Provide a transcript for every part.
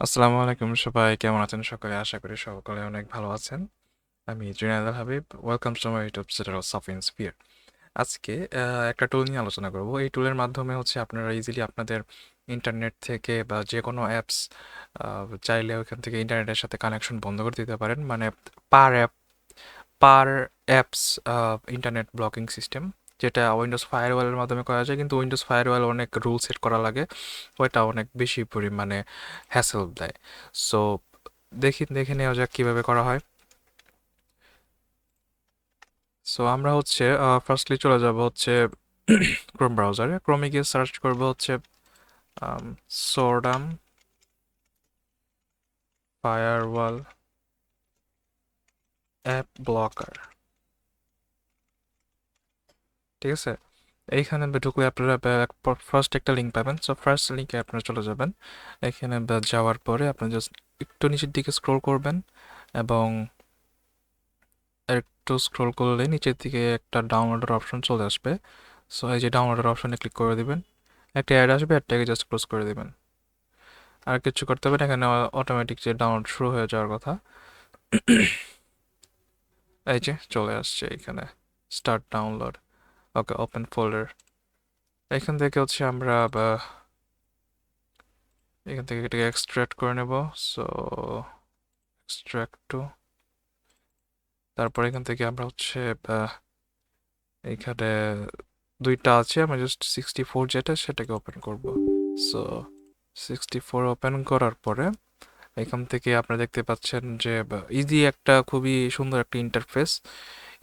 আসসালামু আলাইকুম সবাই, কেমন আছেন সকলে? আশা করি সকলে অনেক ভালো আছেন। আমি Junayed Al Habib welcome to my YouTube channel Safin স্পিয়ার আজকে একটা টুল নিয়ে আলোচনা করব। এই টুলের মাধ্যমে হচ্ছে আপনারা ইজিলি আপনাদের ইন্টারনেট থেকে বা যে কোনো অ্যাপস চাইলে ওইখান থেকে ইন্টারনেটের সাথে কানেকশন বন্ধ করে দিতে পারেন। মানে per app per apps internet blocking system যেটা উইন্ডোজ ফায়ারওয়ালের মাধ্যমে করা যায়, কিন্তু উইন্ডোজ ফায়ারওয়াল অনেক রুল সেট করা লাগে, ওইটা অনেক বেশি পরিমাণে হ্যাসেল দেয়। সো দেখি, দেখে নেওয়া যাক কীভাবে করা হয়। সো আমরা হচ্ছে ফার্স্টলি চলে যাব হচ্ছে ক্রোম ব্রাউজারে ক্রোমে গিয়ে সার্চ করব হচ্ছে সোরডাম ফায়ারওয়াল অ্যাপ ব্লকার ঠিক আছে? এইখানে ঢুকলে আপনারা ফার্স্ট একটা লিঙ্ক পাবেন। সো ফার্স্ট লিঙ্কে আপনারা চলে যাবেন। এখানে যাওয়ার পরে আপনি জাস্ট একটু নিচের দিকে স্ক্রল করবেন এবং একটু স্ক্রল করলে নিচের দিকে একটা ডাউনলোডের অপশন চলে আসবে। সো এই যে ডাউনলোডের অপশনে ক্লিক করে দিবেন। একটা অ্যাড আসবে অ্যাডটাকে জাস্ট ক্লোজ করে দেবেন। আর কিছু করতে হবে না, এখানে অটোমেটিক যে ডাউনলোড শুরু হয়ে যাওয়ার কথা। এই যে চলে আসছে এখানে। Start download okay open folder এখান থেকে হচ্ছে আমরা এখান থেকে এটাকে এক্সট্রাক্ট করে নেব। সো এক্সট্রাক্ট টু তারপর এখান থেকে আমরা হচ্ছে এইখানে দুইটা আছে, আমি জাস্ট সিক্সটি ফোর যেটা সেটাকে ওপেন করব। সো সিক্সটি ফোর ওপেন করার পরে এখান থেকে আপনারা দেখতে পাচ্ছেন যে ইজি একটা, খুবই সুন্দর একটা ইন্টারফেস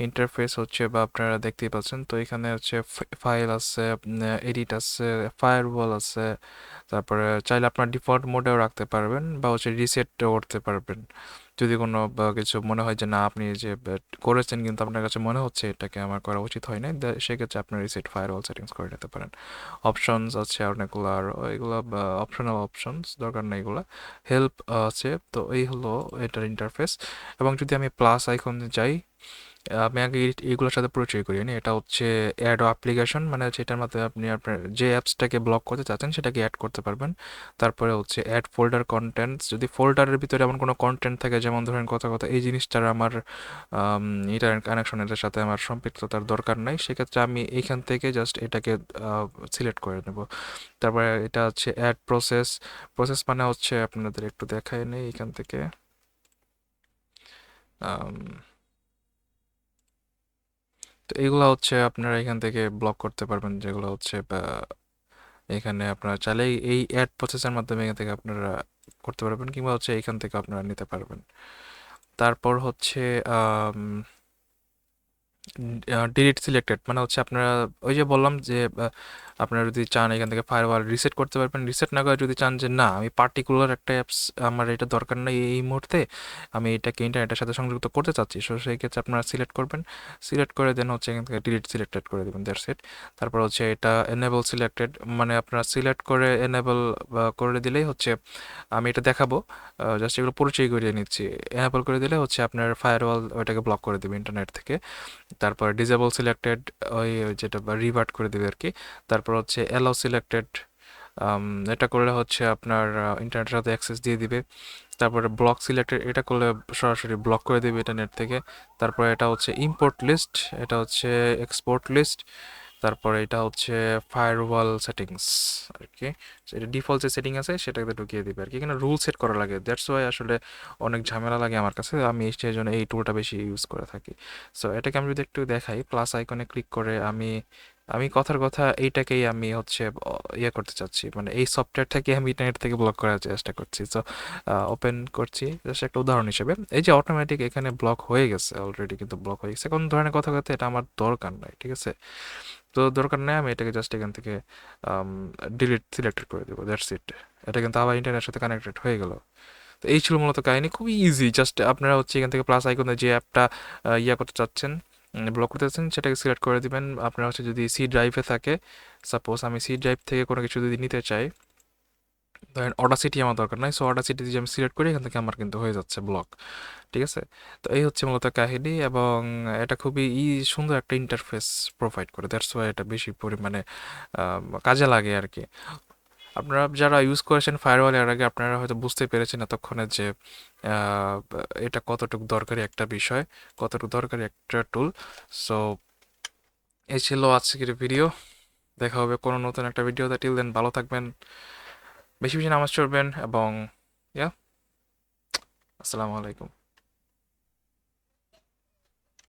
ইন্টারফেস হচ্ছে বা আপনারা দেখতেই পাচ্ছেন। তো এখানে হচ্ছে ফাইল আছে এডিট আছে ফায়ারওয়াল আছে, তারপরে চাইলে আপনার ডিফল্ট মোডেও রাখতে পারবেন বা হচ্ছে রিসেটও করতে পারবেন। যদি কোনো কিছু মনে হয় যে না, আপনি যে করেছেন কিন্তু আপনার কাছে মনে হচ্ছে এটাকে আমার করা উচিত হয় না সেক্ষেত্রে আপনার রিসেট ফায়ার ফায়ারওয়াল সেটিংস করে নিতে পারেন। অপশনস আছে অনেকগুলো আর এগুলো অপশনাল অপশনস দরকার নেই এগুলো। হেল্প আছে, তো এই হলো এটার ইন্টারফেস এবং যদি আমি প্লাস আইকন যাই আমি আগে এই- এইগুলোর সাথে পরিচয় করিয়ে নিই এটা হচ্ছে অ্যাড অ্যাপ্লিকেশন মানে হচ্ছে এটার মাধ্যমে আপনি আপনার যে অ্যাপসটাকে ব্লক করতে চাচ্ছেন সেটাকে অ্যাড করতে পারবেন। তারপরে হচ্ছে অ্যাড ফোল্ডার কন্টেন্টস যদি ফোল্ডারের ভিতরে এমন কোনো কন্টেন্ট থাকে, যেমন ধরেন কথা কথা, এই জিনিসটার আমার ইন্টারনেট কানেকশনের সাথে আমার সম্পৃক্ততার দরকার নাই, সেক্ষেত্রে আমি এইখান থেকে জাস্ট এটাকে সিলেক্ট করে নেব। তারপরে এটা হচ্ছে অ্যাড প্রসেস প্রসেস মানে হচ্ছে আপনাদের একটু দেখায় নেই এখান থেকে। তো এগুলো হচ্ছে আপনারা এখান থেকে ব্লক করতে পারবেন। যেগুলো হচ্ছে, বা এখানে আপনারা চাইলে এই অ্যাড প্রসেসের মাধ্যমে এখান থেকে আপনারা করতে পারবেন, কিংবা হচ্ছে এখান থেকে আপনারা নিতে পারবেন। তারপর হচ্ছে ডিলিট সিলেক্টেড মানে হচ্ছে আপনারা ওই যে বললাম যে আপনারা যদি চান এখান থেকে ফায়ারওয়াল রিসেট করতে পারবেন। রিসেট না করে যদি চান যে, না, আমি পার্টিকুলার একটা অ্যাপস আমার এটা দরকার নেই এই মুহূর্তে, আমি এটাকে ইন্টারনেটের সাথে সংযুক্ত করতে চাচ্ছি। সো সেই ক্ষেত্রে আপনারা সিলেক্ট করবেন। সিলেক্ট করে দেন হচ্ছে এখান থেকে ডিলিট সিলেক্টেড করে দেবেন দ্যাটস ইট তারপর হচ্ছে এটা এনেবল সিলেক্টেড মানে আপনারা সিলেক্ট করে এনেবল করে দিলেই হচ্ছে আমি এটা দেখাবো। জাস্ট এগুলো পরিচয় করিয়ে নিচ্ছি। এনেবল করে দিলে হচ্ছে আপনার ফায়ারওয়াল ওইটাকে ব্লক করে দেবে ইন্টারনেট থেকে। তারপর ডিজেবল সিলেক্টেড ওই যেটা রিভার্ট করে দেবে আর কি তারপর হচ্ছে অ্যালাউ সিলেক্টেড এটা করলে হচ্ছে আপনার ইন্টারনেটের সাথে অ্যাক্সেস দিয়ে দিবে। তারপরে ব্লক সিলেক্টেড এটা করলে সরাসরি ব্লক করে দেবে এটা নেট থেকে। তারপর এটা হচ্ছে ইম্পোর্ট লিস্ট এটা হচ্ছে এক্সপোর্ট লিস্ট তারপরে এটা হচ্ছে ফায়ারওয়াল সেটিংস আর কি এটা ডিফল্ট যে সেটিং আছে সেটাকে ঢুকিয়ে দিবে আর কি এখানে রুল সেট করা লাগে। দ্যাটস ওয়াই আসলে অনেক ঝামেলা লাগে আমার কাছে। আমি সেই জন্য এই টুলটা বেশি ইউজ করে থাকি। সো এটাকে আমি যদি একটু দেখাই প্লাস আইকনে ক্লিক করে আমি আমি কথার কথা এইটাকেই আমি হচ্ছে ইয়ে করতে চাচ্ছি। মানে এই সফটওয়্যার থেকে আমি ইন্টারনেট থেকে ব্লক করার চেষ্টা করছি। সো ওপেন করছি। জাস্ট একটা উদাহরণ হিসেবে, এই যে অটোমেটিক এখানে ব্লক হয়ে গেছে অলরেডি কিন্তু ব্লক হয়ে গেছে। কোন ধরনের কথা কথা এটা আমার দরকার নাই, ঠিক আছে? তো দরকার নেই, আমি এটাকে জাস্ট এখান থেকে ডিলিট সিলেক্টেড করে দেবো দ্যাটস ইট এটা কিন্তু আবার ইন্টারনেটের সাথে কানেক্টেড হয়ে গেল। তো এই ছিল মূলত কাহিনী, খুবই ইজি জাস্ট আপনারা হচ্ছে এখান থেকে প্লাস আইকনে যে অ্যাপটা ইয়া করতে চাচ্ছেন ব্লক করতে চাচ্ছেন সেটাকে সিলেক্ট করে দিবেন। আপনার হচ্ছে যদি সি ড্রাইভে থাকে সাপোজ আমি সি ড্রাইভ থেকে কোনো কিছু যদি নিতে চাই, ধরেন অডাসিটি আমার দরকার নাই সো অডাসিটি যদি আমি সিলেক্ট করি, এখান থেকে আমার কিন্তু হয়ে যাচ্ছে ব্লক ঠিক আছে? তো এই হচ্ছে মূলত কাহিনী এবং এটা খুবই ই সুন্দর একটা ইন্টারফেস প্রোভাইড করে দ্যাটস ওয়াই এটা বেশি পরিমাণে কাজে লাগে আর কি। আপনারা যারা ইউজ করেছেন ফায়ারওয়াল এর আগে, আপনারা হয়তো বুঝতে পেরেছেন এতক্ষণে যে এটা কতটুকু দরকারি একটা বিষয়, কতটুকু দরকারি একটা টুল সো এই ছিল আজকের ভিডিও দেখা হবে কোনো নতুন একটা ভিডিও ভিডিওতে টিল দেন ভালো থাকবেন, বেশি বেশি নামাজ চড়বেন এবং ইয়া আসসালামু আলাইকুম।